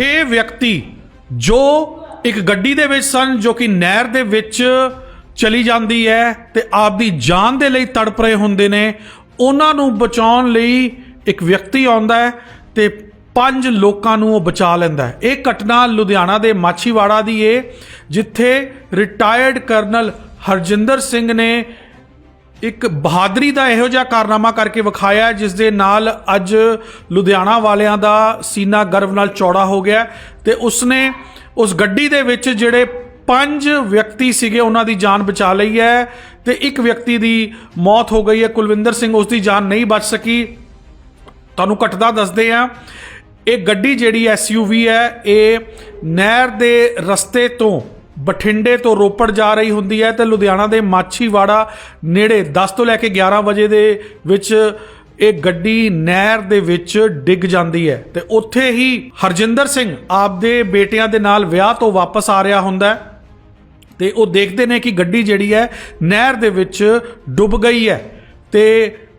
6 ਵਿਅਕਤੀ ਜੋ ਇੱਕ ਗੱਡੀ ਦੇ ਵਿੱਚ ਸਨ, ਜੋ ਕਿ ਨਹਿਰ ਦੇ ਵਿੱਚ ਚਲੀ ਜਾਂਦੀ ਹੈ ਤੇ ਆਪਦੀ ਜਾਨ ਦੇ ਲਈ ਤੜਪ ਰਹੇ ਹੁੰਦੇ ਨੇ। ਉਹਨਾਂ ਨੂੰ ਬਚਾਉਣ ਲਈ ਇੱਕ ਵਿਅਕਤੀ ਆਉਂਦਾ ਹੈ ਤੇ ਪੰਜ ਲੋਕਾਂ ਨੂੰ ਉਹ ਬਚਾ ਲੈਂਦਾ ਹੈ। ਇਹ ਘਟਨਾ ਲੁਧਿਆਣਾ ਦੇ ਮਾਛੀਵਾੜਾ ਦੀ ਏ, ਜਿੱਥੇ ਰਿਟਾਇਰਡ ਕਰਨਲ ਹਰਜਿੰਦਰ ਸਿੰਘ ਨੇ ਇੱਕ ਬਹਾਦਰੀ ਦਾ ਇਹੋ ਜਿਹਾ ਕਾਰਨਾਮਾ ਕਰਕੇ ਵਿਖਾਇਆ ਜਿਸ ਦੇ ਨਾਲ ਅੱਜ ਲੁਧਿਆਣਾ ਵਾਲਿਆਂ ਦਾ ਸੀਨਾ ਗਰਵ ਨਾਲ ਚੌੜਾ ਹੋ ਗਿਆ ਹੈ ਤੇ ਉਸਨੇ ਉਸ ਗੱਡੀ ਦੇ ਵਿੱਚ ਜਿਹੜੇ ਪੰਜ ਵਿਅਕਤੀ ਸੀਗੇ ਉਹਨਾਂ ਦੀ ਜਾਨ ਬਚਾ ਲਈ ਹੈ ਤੇ ਇੱਕ ਵਿਅਕਤੀ ਦੀ ਮੌਤ ਹੋ ਗਈ ਹੈ। ਕੁਲਵਿੰਦਰ ਸਿੰਘ ਉਸ ਦੀ ਜਾਨ ਨਹੀਂ ਬਚ ਸਕੀ। ਤੁਹਾਨੂੰ ਘਟਦਾ ਦੱਸਦੇ ਆ ਇਹ ਗੱਡੀ ਜਿਹੜੀ ਐਸਯੂਵੀ ਹੈ, ਇਹ ਨਹਿਰ ਦੇ ਰਸਤੇ ਤੋਂ ਬਠਿੰਡੇ ਤੋਂ ਰੋਪੜ ਜਾ ਰਹੀ ਹੁੰਦੀ ਹੈ ਤੇ ਲੁਧਿਆਣਾ ਦੇ ਮਾਛੀਵਾੜਾ ਨੇੜੇ 10 ਤੋਂ ਲੈ ਕੇ 11 ਵਜੇ ਦੇ ਵਿੱਚ ਇਹ ਗੱਡੀ ਨਹਿਰ ਦੇ ਵਿੱਚ ਡਿੱਗ ਜਾਂਦੀ ਹੈ ਤੇ ਉੱਥੇ ਹੀ ਹਰਜਿੰਦਰ ਸਿੰਘ ਆਪਦੇ ਬੇਟਿਆਂ ਦੇ ਨਾਲ ਵਿਆਹ ਤੋਂ ਵਾਪਸ ਆ ਰਿਹਾ ਹੁੰਦਾ ਹੈ ਤੇ ਉਹ ਦੇਖਦੇ ਨੇ ਕਿ ਗੱਡੀ ਜਿਹੜੀ ਹੈ ਨਹਿਰ ਦੇ ਵਿੱਚ ਡੁੱਬ ਗਈ ਹੈ ਤੇ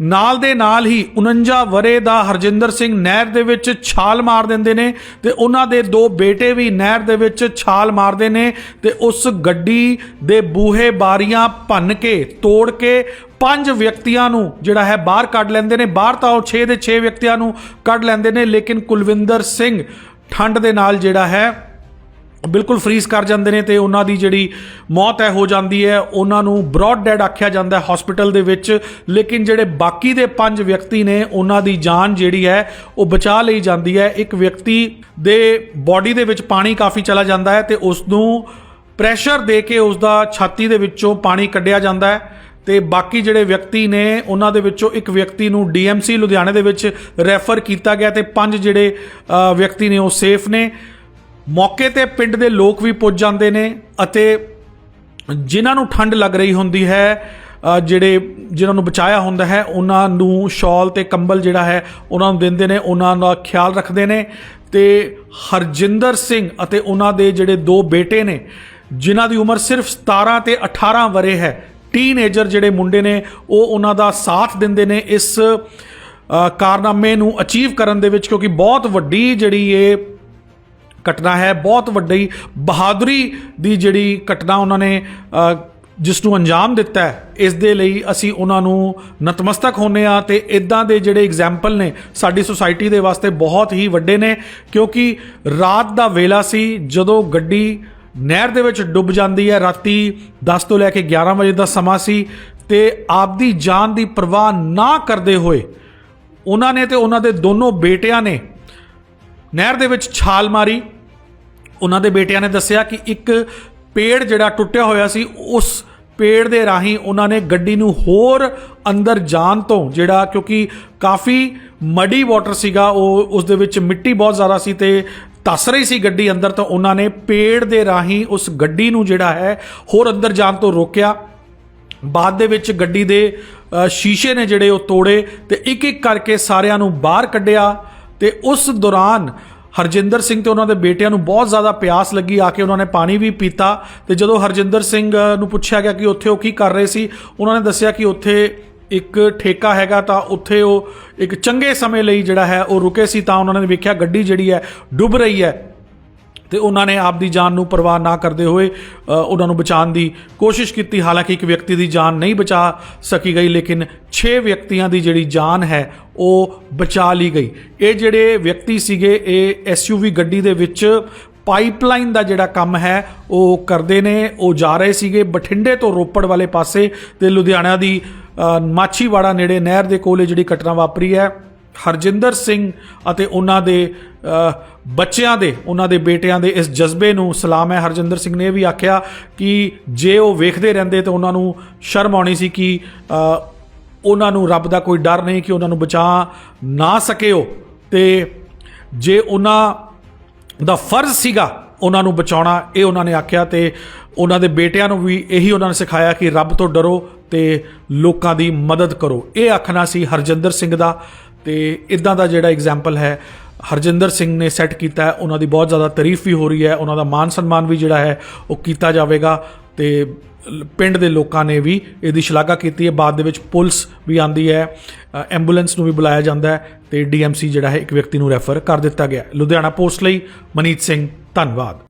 ਨਾਲ ਦੇ ਨਾਲ ਹੀ 49 ਵਰੇ ਦਾ ਹਰਜਿੰਦਰ ਸਿੰਘ ਨਹਿਰ ਦੇ ਵਿੱਚ ਛਾਲ ਮਾਰ ਦਿੰਦੇ ਨੇ ਤੇ ਉਹਨਾਂ ਦੇ ਦੋ ਬੇਟੇ ਵੀ ਨਹਿਰ ਦੇ ਵਿੱਚ ਛਾਲ ਮਾਰਦੇ ਨੇ ਤੇ ਉਸ ਗੱਡੀ ਦੇ ਬੂਹੇ ਬਾਰੀਆਂ ਭੰਨ ਕੇ, ਤੋੜ ਕੇ ਪੰਜ ਵਿਅਕਤੀਆਂ ਨੂੰ ਜਿਹੜਾ ਹੈ ਬਾਹਰ ਕੱਢ ਲੈਂਦੇ ਨੇ। ਬਾਹਰ ਤਾਂ ਉਹ 6 ਦੇ 6 ਵਿਅਕਤੀਆਂ ਨੂੰ ਕੱਢ ਲੈਂਦੇ ਨੇ, ਲੇਕਿਨ ਕੁਲਵਿੰਦਰ ਸਿੰਘ ਠੰਡ ਦੇ ਨਾਲ ਜਿਹੜਾ ਹੈ ਬਿਲਕੁਲ ਫਰੀਜ਼ ਕਰ ਜਾਂਦੇ ਨੇ ਤੇ ਉਹਨਾਂ ਦੀ ਜਿਹੜੀ ਮੌਤ ਹੈ, ਹੋ ਜਾਂਦੀ ਹੈ। ਉਹਨਾਂ ਨੂੰ ਬ੍ਰੌਡ ਡੈਡ ਆਖਿਆ ਜਾਂਦਾ ਹੈ ਹਸਪੀਟਲ ਦੇ ਵਿੱਚ। ਲੇਕਿਨ ਜਿਹੜੇ ਬਾਕੀ ਦੇ ਪੰਜ ਵਿਅਕਤੀ ਨੇ, ਉਹਨਾਂ ਦੀ ਜਾਨ ਜਿਹੜੀ ਹੈ, ਉਹ ਬਚਾ ਲਈ ਜਾਂਦੀ ਹੈ। ਇੱਕ ਵਿਅਕਤੀ ਦੇ ਬਾਡੀ ਦੇ ਵਿੱਚ ਪਾਣੀ ਕਾਫੀ ਚਲਾ ਜਾਂਦਾ ਹੈ ਤੇ ਉਸ ਨੂੰ ਪ੍ਰੈਸ਼ਰ ਦੇ ਕੇ ਉਸ ਦਾ ਛਾਤੀ ਦੇ ਵਿੱਚੋਂ ਪਾਣੀ ਕੱਢਿਆ ਜਾਂਦਾ ਹੈ। ਤੇ ਬਾਕੀ ਜਿਹੜੇ ਵਿਅਕਤੀ ਨੇ, ਉਹਨਾਂ ਦੇ ਵਿੱਚੋਂ ਇੱਕ ਵਿਅਕਤੀ ਨੂੰ ਡੀਐਮਸੀ ਲੁਧਿਆਣੇ ਦੇ ਵਿੱਚ ਰੈਫਰ ਕੀਤਾ ਗਿਆ ਤੇ ਪੰਜ ਜਿਹੜੇ ਵਿਅਕਤੀ ਨੇ ਉਹ ਸੇਫ ਨੇ। ਮੌਕੇ ਤੇ ਪਿੰਡ ਦੇ ਲੋਕ ਵੀ ਪੁੱਜ ਜਾਂਦੇ ਨੇ ਅਤੇ ਜਿਨ੍ਹਾਂ ਨੂੰ ਠੰਡ ਲੱਗ ਰਹੀ ਹੁੰਦੀ ਹੈ ਜਿਹੜੇ ਜਿਨ੍ਹਾਂ ਨੂੰ ਬਚਾਇਆ ਹੁੰਦਾ ਹੈ, ਉਹਨਾਂ ਨੂੰ ਸ਼ਾਲ ਤੇ ਕੰਬਲ ਜਿਹੜਾ ਹੈ, ਉਹਨਾਂ ਨੂੰ ਦਿੰਦੇ ਨੇ, ਉਹਨਾਂ ਦਾ ਖਿਆਲ ਰੱਖਦੇ ਨੇ ਤੇ ਹਰਜਿੰਦਰ ਸਿੰਘ ਅਤੇ ਉਹਨਾਂ ਦੇ ਜਿਹੜੇ ਦੋ ਬੇਟੇ ਨੇ, ਜਿਨ੍ਹਾਂ ਦੀ ਉਮਰ ਸਿਰਫ 17 ਤੇ 18 ਵਰੇ ਹੈ, ਟੀਨੇਜਰ ਜਿਹੜੇ ਮੁੰਡੇ ਨੇ, ਉਹ ਉਹਨਾਂ ਦਾ ਸਾਥ ਦਿੰਦੇ ਨੇ ਇਸ ਕਾਰਨਾਮੇ ਨੂੰ ਅਚੀਵ ਕਰਨ ਦੇ ਵਿੱਚ ਕਿਉਂਕਿ ਬਹੁਤ ਵੱਡੀ ਜਿਹੜੀ ਇਹ ਘਟਨਾ ਹੈ। ਬਹੁਤ ਵੱਡੀ ਬਹਾਦਰੀ ਦੀ ਜਿਹੜੀ ਘਟਨਾ ਉਹਨਾਂ ਨੇ ਜਿਸ ਨੂੰ ਅੰਜਾਮ ਦਿੱਤਾ ਹੈ, ਇਸ ਦੇ ਲਈ ਅਸੀਂ ਉਹਨਾਂ ਨੂੰ ਨਤਮਸਤਕ ਹੁੰਨੇ ਆ ਤੇ ਇਦਾਂ ਦੇ ਜਿਹੜੇ ਐਗਜ਼ਾਮਪਲ ਨੇ, ਸਾਡੀ ਸੁਸਾਇਟੀ ਦੇ ਵਾਸਤੇ ਬਹੁਤ ਹੀ ਵੱਡੇ ਨੇ, ਕਿਉਂਕਿ ਰਾਤ ਦਾ ਵੇਲਾ ਸੀ, ਜਦੋਂ ਗੱਡੀ ਨਹਿਰ ਦੇ ਵਿੱਚ ਡੁੱਬ ਜਾਂਦੀ ਹੈ, ਰਾਤੀ 10 ਤੋਂ ਲੈ ਕੇ 11 ਵਜੇ ਦਾ ਸਮਾਂ ਸੀ ਤੇ ਆਪਦੀ ਜਾਨ ਦੀ ਪਰਵਾਹ ਨਾ ਕਰਦੇ ਹੋਏ ਉਹਨਾਂ ਨੇ ਤੇ ਉਹਨਾਂ ਦੇ ਦੋਨੋਂ ਬੇਟਿਆਂ ਨੇ ਨਹਿਰ ਦੇ ਵਿੱਚ ਛਾਲ ਮਾਰੀ। ਉਹਨਾਂ ਦੇ ਬੇਟਿਆਂ ਨੇ ਦੱਸਿਆ ਕਿ ਇੱਕ ਪੇੜ ਜਿਹੜਾ ਟੁੱਟਿਆ ਹੋਇਆ ਸੀ, ਉਸ ਪੇੜ ਦੇ ਰਾਹੀਂ ਉਹਨਾਂ ਨੇ ਗੱਡੀ ਨੂੰ ਹੋਰ ਅੰਦਰ ਜਾਣ ਤੋਂ ਜਿਹੜਾ ਕਿਉਂਕਿ ਕਾਫੀ ਮੜੀ ਵਾਟਰ ਸੀਗਾ, ਉਹ ਉਸ ਦੇ ਵਿੱਚ ਮਿੱਟੀ ਬਹੁਤ ਜ਼ਿਆਦਾ ਸੀ ਤੇ ਧੱਸ ਰਹੀ ਸੀ ਗੱਡੀ ਅੰਦਰ ਤਾਂ ਉਹਨਾਂ ਨੇ ਪੇੜ ਦੇ ਰਾਹੀਂ ਉਸ ਗੱਡੀ ਨੂੰ ਜਿਹੜਾ ਹੈ ਹੋਰ ਅੰਦਰ ਜਾਣ ਤੋਂ ਰੋਕਿਆ। ਬਾਅਦ ਦੇ ਵਿੱਚ ਗੱਡੀ ਦੇ ਸ਼ੀਸ਼ੇ ਨੇ ਜਿਹੜੇ ਉਹ ਤੋੜੇ ਤੇ ਇੱਕ ਇੱਕ ਕਰਕੇ ਸਾਰਿਆਂ ਨੂੰ ਬਾਹਰ ਕੱਢਿਆ। ਤੇ ਉਸ ਦੌਰਾਨ ਹਰਜਿੰਦਰ ਸਿੰਘ ਤੇ ਉਹਨਾਂ ਦੇ ਬੇਟਿਆਂ ਨੂੰ ਬਹੁਤ ਜ਼ਿਆਦਾ ਪਿਆਸ ਲੱਗੀ, ਆ ਕੇ ਉਹਨਾਂ ਨੇ ਪਾਣੀ ਵੀ ਪੀਤਾ ਤੇ ਜਦੋਂ ਹਰਜਿੰਦਰ ਸਿੰਘ ਨੂੰ ਪੁੱਛਿਆ ਗਿਆ ਕਿ ਉੱਥੇ ਉਹ ਕੀ ਕਰ ਰਹੇ ਸੀ, ਉਹਨਾਂ ਨੇ ਦੱਸਿਆ ਕਿ ਉੱਥੇ ਇੱਕ ਠੇਕਾ ਹੈਗਾ ਤਾਂ ਉੱਥੇ ਉਹ ਇੱਕ ਚੰਗੇ ਸਮੇਂ ਲਈ ਜਿਹੜਾ ਹੈ ਉਹ ਰੁਕੇ ਸੀ ਤਾਂ ਉਹਨਾਂ ਨੇ ਵੇਖਿਆ ਗੱਡੀ ਜਿਹੜੀ ਹੈ ਡੁੱਬ ਰਹੀ ਹੈ। ਤੇ ਉਹਨਾਂ ਨੇ ਆਪਦੀ ਜਾਨ ਨੂੰ ਪਰਵਾਹ ਨਾ ਕਰਦੇ ਹੋਏ ਉਹਨਾਂ ਨੂੰ ਬਚਾਉਣ ਦੀ ਕੋਸ਼ਿਸ਼ ਕੀਤੀ। ਹਾਲਾਂਕਿ ਇੱਕ ਵਿਅਕਤੀ ਦੀ ਜਾਨ ਨਹੀਂ ਬਚਾ ਸਕੀ ਗਈ, ਲੇਕਿਨ 6 ਵਿਅਕਤੀਆਂ ਦੀ ਜਿਹੜੀ ਜਾਨ ਹੈ, ਉਹ ਬਚਾ ਲਈ ਗਈ। ਇਹ ਜਿਹੜੇ ਵਿਅਕਤੀ ਸੀਗੇ, ਇਹ ਐਸਯੂਵੀ ਗੱਡੀ ਦੇ ਵਿੱਚ ਪਾਈਪਲਾਈਨ ਦਾ ਜਿਹੜਾ ਕੰਮ ਹੈ, ਉਹ ਕਰਦੇ ਨੇ। ਉਹ ਜਾ ਰਹੇ ਸੀਗੇ ਬਠਿੰਡੇ ਤੋਂ ਰੋਪੜ ਵਾਲੇ ਪਾਸੇ ਤੇ ਲੁਧਿਆਣਾ ਦੀ ਮਾਛੀਵਾੜਾ ਨੇੜੇ ਨਹਿਰ ਦੇ ਕੋਲੇ ਜਿਹੜੀ ਘਟਨਾ ਵਾਪਰੀ ਹੈ। ਹਰਜਿੰਦਰ ਸਿੰਘ ਅਤੇ ਉਹਨਾਂ ਦੇ ਬੱਚਿਆਂ ਦੇ, ਉਹਨਾਂ ਦੇ ਬੇਟਿਆਂ ਦੇ ਇਸ ਜਜ਼ਬੇ ਨੂੰ ਸਲਾਮ ਹੈ। ਹਰਜਿੰਦਰ ਸਿੰਘ ਨੇ ਇਹ ਵੀ ਆਖਿਆ ਕਿ ਜੇ ਉਹ ਵੇਖਦੇ ਰਹਿੰਦੇ ਤਾਂ ਉਹਨਾਂ ਨੂੰ ਸ਼ਰਮ ਆਉਣੀ ਸੀ ਕਿ ਉਹਨਾਂ ਨੂੰ ਰੱਬ ਦਾ ਕੋਈ ਡਰ ਨਹੀਂ ਕਿ ਉਹਨਾਂ ਨੂੰ ਬਚਾ ਨਾ ਸਕੇ ਉਹ ਤੇ ਜੇ ਉਹਨਾਂ ਦਾ ਫਰਜ਼ ਸੀਗਾ ਉਹਨਾਂ ਨੂੰ ਬਚਾਉਣਾ, ਇਹ ਉਹਨਾਂ ਨੇ ਆਖਿਆ ਤੇ ਉਹਨਾਂ ਦੇ ਬੇਟਿਆਂ ਨੂੰ ਵੀ ਇਹੀ ਉਹਨਾਂ ਨੇ ਸਿਖਾਇਆ ਕਿ ਰੱਬ ਤੋਂ ਡਰੋ ਤੇ ਲੋਕਾਂ ਦੀ ਮਦਦ ਕਰੋ। ਇਹ ਆਖਣਾ ਸੀ ਹਰਜਿੰਦਰ ਸਿੰਘ ਦਾ। ਤੇ ਇਦਾਂ ਦਾ ਜਿਹੜਾ ਐਗਜ਼ਾਮਪਲ ਹੈ ਹਰਜਿੰਦਰ ਸਿੰਘ ਨੇ ਸੈੱਟ ਕੀਤਾ ਹੈ ਉਹਨਾਂ ਦੀ ਬਹੁਤ ਜ਼ਿਆਦਾ ਤਾਰੀਫ ਵੀ ਹੋ ਰਹੀ ਹੈ ਉਹਨਾਂ ਦਾ ਮਾਨ ਸਨਮਾਨ ਵੀ ਜਿਹੜਾ ਹੈ ਉਹ ਕੀਤਾ ਜਾਵੇਗਾ ਤੇ ਪਿੰਡ ਦੇ ਲੋਕਾਂ ਨੇ ਵੀ ਇਹਦੀ ਸ਼ਲਾਘਾ ਕੀਤੀ ਹੈ। ਬਾਅਦ ਦੇ ਵਿੱਚ ਪੁਲਿਸ ਵੀ ਆਂਦੀ ਹੈ ਅ, ਐਂਬੂਲੈਂਸ ਨੂੰ ਵੀ ਬੁਲਾਇਆ ਜਾਂਦਾ ਹੈ ਤੇ ਡੀਐਮਸੀ ਜਿਹੜਾ ਹੈ ਇੱਕ ਵਿਅਕਤੀ ਨੂੰ ਰੈਫਰ ਕਰ ਦਿੱਤਾ ਗਿਆ ਲੁਧਿਆਣਾ ਪੋਸਟ ਲਈ ਮਨੀਤ ਸਿੰਘ ਧੰਨਵਾਦ।